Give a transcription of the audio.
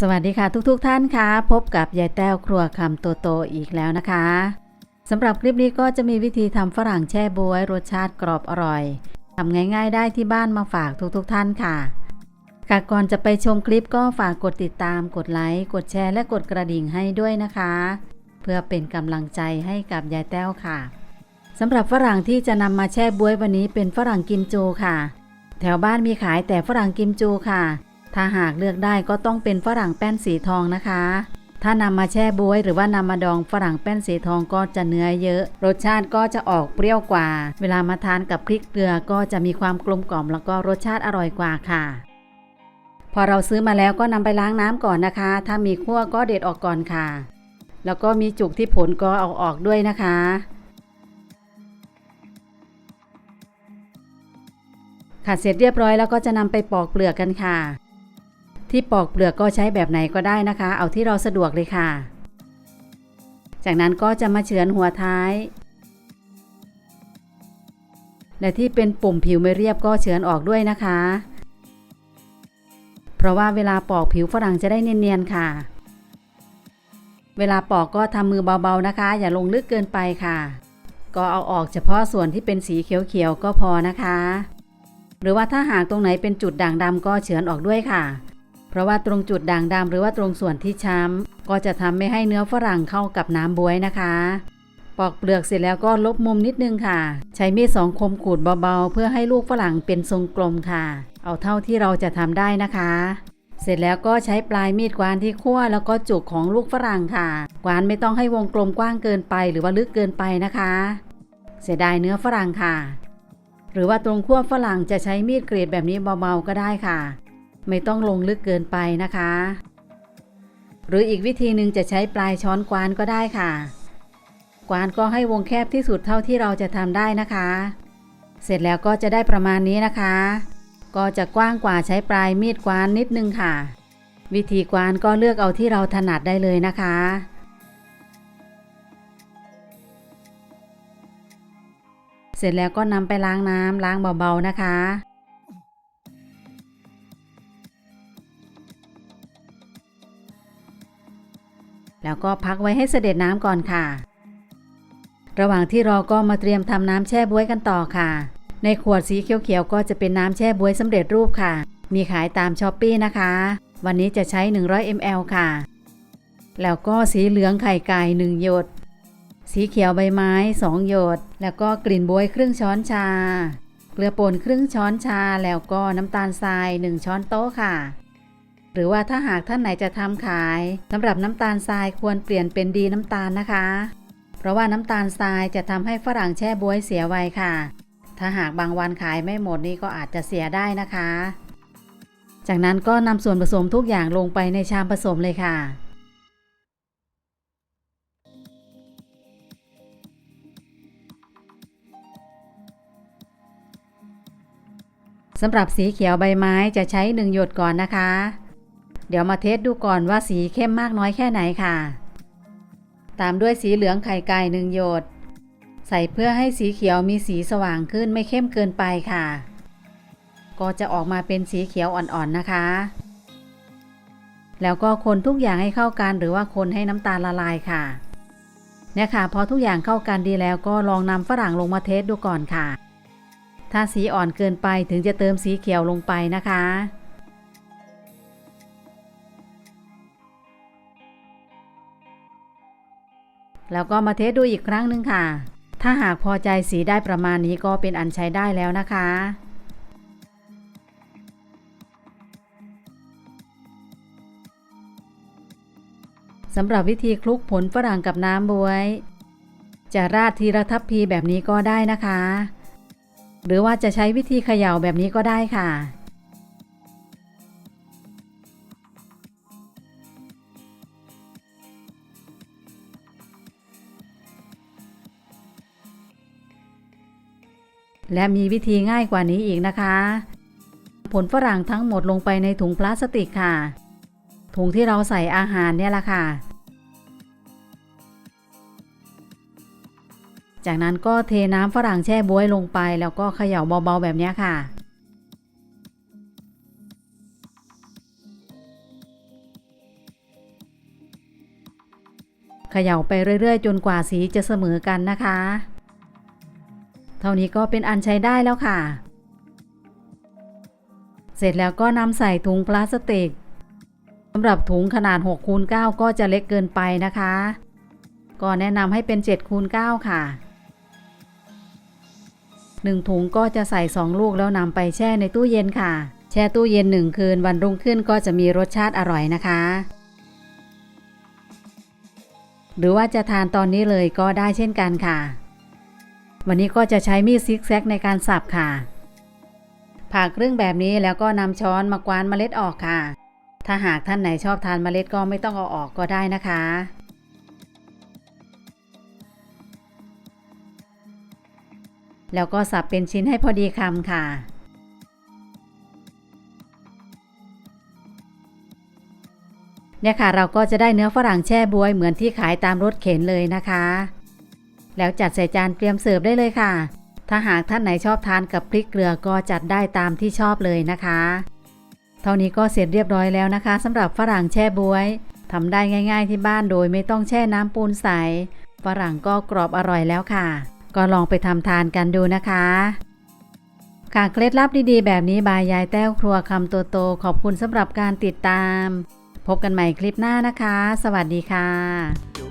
สวัสดีค่ะทุกๆทท่านค่ะพบกับยายแต้วครัวคำโตโตอีกแล้วนะคะสำหรับคลิปนี้ก็จะมีวิธีทำฝรั่งแช่บวยรสชาติกรอบอร่อยทำง่าย ๆ ได้ที่บ้านมาฝากทุกๆทท่านค่ะค่ะก่อนจะไปชมคลิปก็ฝากกดติดตาม กดไลค์กดแชร์และกดกระดิ่งให้ด้วยนะคะ เพื่อเป็นกำลังใจให้กับยายแต้วค่ะสำหรับฝรั่งที่จะนำมาแช่บวยวันนี้เป็นฝรั่งกิมจูค่ะ แถวบ้านมีขายแต่ฝรั่งกิมจูค่ะ ถ้าหากเลือกได้ก็ต้องเป็นฝรั่งแป้นสีทองนะคะ ถ้านำมาแช่บวยหรือว่านำมาดองฝรั่งแป้นสีทองก็จะเนื้อเยอะ รสชาติก็จะออกเปรี้ยวกว่า เวลามาทานกับพริกเกลือก็จะมีความกลมกล่อมแล้วก็รสชาติอร่อยกว่าค่ะพอเราซื้อมาแล้วก็นำไปล้างน้ำก่อนนะคะ ถ้ามีขั้วก็เด็ดออกก่อนค่ะ แล้วก็มีจุกที่ผลก็เอาออกด้วยนะคะ ค่ะเสร็จเรียบร้อยแล้วก็จะนำไปปอกเปลือกกันค่ะ ที่ปอกเปลือกก็ใช้แบบไหนก็ได้นะคะ เอาที่เราสะดวกเลยค่ะ จากนั้นก็จะมาเฉือนหัวท้าย และที่เป็นปุ่มผิวไม่เรียบก็เฉือนออกด้วยนะคะ เพราะว่าเวลาปอกผิวฝรั่งจะได้เนียนๆค่ะ เวลาปอกก็ทำมือเบาๆนะคะ อย่าลงลึกเกินไปค่ะ ก็เอาออกเฉพาะส่วนที่เป็นสีเขียวๆก็พอนะคะหรือว่าถ้าหากตรงไหนเป็นจุดด่างดำก็เฉือนออกด้วยค่ะ เพราะว่าตรงจุดด่างดำหรือว่าตรงส่วนที่ช้ำก็จะทำไม่ให้เนื้อฝรั่งเข้ากับน้ำบวยนะคะ ปอกเปลือกเสร็จแล้วก็ลบมุมนิดนึงค่ะ ใช้มีดสองคมขูดเบาๆ เพื่อให้ลูกฝรั่งเป็นทรงกลมค่ะ เอาเท่าที่เราจะทำได้นะคะ เสร็จแล้วก็ใช้ปลายมีดกวานที่ขั้วแล้วก็จุกของลูกฝรั่งค่ะ กวานไม่ต้องให้วงกลมกว้างเกินไปหรือว่าลึกเกินไปนะคะ เสียดายเนื้อฝรั่งค่ะหรือว่าตรงขั้วฝรั่งจะใช้มีดกรีดแบบนี้เบาๆก็ได้ค่ะ ไม่ต้องลงลึกเกินไปนะคะ หรืออีกวิธีหนึ่งจะใช้ปลายช้อนกวานก็ได้ค่ะ กวานก็ให้วงแคบที่สุดเท่าที่เราจะทำได้นะคะ เสร็จแล้วก็จะได้ประมาณนี้นะคะ ก็จะกว้างกว่าใช้ปลายมีดกวานนิดนึงค่ะ วิธีกวานก็เลือกเอาที่เราถนัดได้เลยนะคะเสร็จแล้วก็นำไปล้างน้ำล้างเบาๆนะคะ แล้วก็พักไว้ให้เสด็จน้ำก่อนค่ะ ระหว่างที่รอก็มาเตรียมทำน้ำแช่บ๊วยกันต่อค่ะ ในขวดสีเขียวๆก็จะเป็นน้ำแช่บ๊วยสำเร็จรูปค่ะ มีขายตามช้อปปี้นะคะ วันนี้จะใช้ 100 ml ค่ะ แล้วก็สีเหลืองไข่ไก่1หยด สีเขียวใบไม้ 2 หยด แล้วก็กลิ่นบ๊วยครึ่งช้อนชา เกลือป่นครึ่งช้อนชา แล้วก็น้ำตาลทราย 1 ช้อนโต๊ะค่ะ หรือว่าถ้าหากท่านไหนจะทำขายสำหรับน้ำตาลทรายควรเปลี่ยนเป็นดีน้ำตาลนะคะ เพราะว่าน้ำตาลทรายจะทำให้ฝรั่งแช่บวยเสียไวค่ะ ถ้าหากบางวันขายไม่หมดนี่ก็อาจจะเสียได้นะคะ จากนั้นก็นำส่วนผสมทุกอย่างลงไปในชามผสมเลยค่ะสำหรับสีเขียวใบไม้จะใช้หนึ่งหยดก่อนนะคะ เดี๋ยวมาเทสดูก่อนว่าสีเข้มมากน้อยแค่ไหนค่ะ ตามด้วยสีเหลืองไข่ไก่หนึ่งหยด ใส่เพื่อให้สีเขียวมีสีสว่างขึ้นไม่เข้มเกินไปค่ะ ก็จะออกมาเป็นสีเขียวอ่อนๆนะคะ แล้วก็คนทุกอย่างให้เข้ากันหรือว่าคนให้น้ำตาลละลายค่ะเนี่ยค่ะพอทุกอย่างเข้ากันดีแล้วก็ลองนำฝรั่งลงมาเทสดูก่อนค่ะ ถ้าสีอ่อนเกินไปถึงจะเติมสีเขียวลงไปนะคะ แล้วก็มาเทสดูอีกครั้งหนึ่งค่ะ ถ้าหากพอใจสีได้ประมาณนี้ก็เป็นอันใช้ได้แล้วนะคะสำหรับวิธีคลุกผลฝรั่งกับน้ำบวย จะราดทีละทัพพีแบบนี้ก็ได้นะคะ หรือว่าจะใช้วิธีเขย่าแบบนี้ก็ได้ค่ะ และมีวิธีง่ายกว่านี้อีกนะคะ ผลฝรั่งทั้งหมดลงไปในถุงพลาสติกค่ะ ถุงที่เราใส่อาหารเนี่ยละค่ะ จากนั้นก็เทน้ำฝรั่งแช่บ๊วยลงไป แล้วก็เขย่าเบาๆแบบนี้ค่ะเขย่าไปเรื่อยๆ จนกว่าสีจะเสมอกันนะคะ ท่านี้ก็เป็นอันใช้ได้แล้วค่ะ เสร็จแล้วก็นำใส่ถุงพลาสติกสำหรับถุงขนาด6คูณ9ก็จะเล็กเกินไปนะคะ ก็แนะนำให้เป็น7คูณ9ค่ะ 1 ถุงก็จะใส่ 2 ลูกแล้วนำไปแช่ในตู้เย็นค่ะ แช่ตู้เย็น 1 คืนวันรุ่งขึ้นก็จะมีรสชาติอร่อยนะคะ หรือว่าจะทานตอนนี้เลยก็ได้เช่นกันค่ะ วันนี้ก็จะใช้มีดซิกแซกในการสับค่ะ ผ่าครึ่งแบบนี้แล้วก็นำช้อนมากวานเมล็ดออกค่ะ ถ้าหากท่านไหนชอบทานเมล็ดก็ไม่ต้องเอาออกก็ได้นะคะแล้วก็สับเป็นชิ้นให้พอดีคำค่ะ เนี่ยค่ะเราก็จะได้เนื้อฝรั่งแช่บวยเหมือนที่ขายตามรถเข็นเลยนะคะ แล้วจัดใส่จานเตรียมเสิร์ฟได้เลยค่ะ ถ้าหากท่านไหนชอบทานกับพริกเกลือก็จัดได้ตามที่ชอบเลยนะคะ เท่านี้ก็เสร็จเรียบร้อยแล้วนะคะสำหรับฝรั่งแช่บวยทำได้ง่าย ๆ ที่บ้านโดยไม่ต้องแช่น้ำปูนใสฝรั่งก็กรอบอร่อยแล้วค่ะ ก็ลองไปทำทานกันดูนะคะค่ะเคล็ดลับดีๆ แบบนี้บายยายแต้วครัวคำโตๆขอบคุณสำหรับการติดตาม พบกันใหม่คลิปหน้านะคะ สวัสดีค่ะ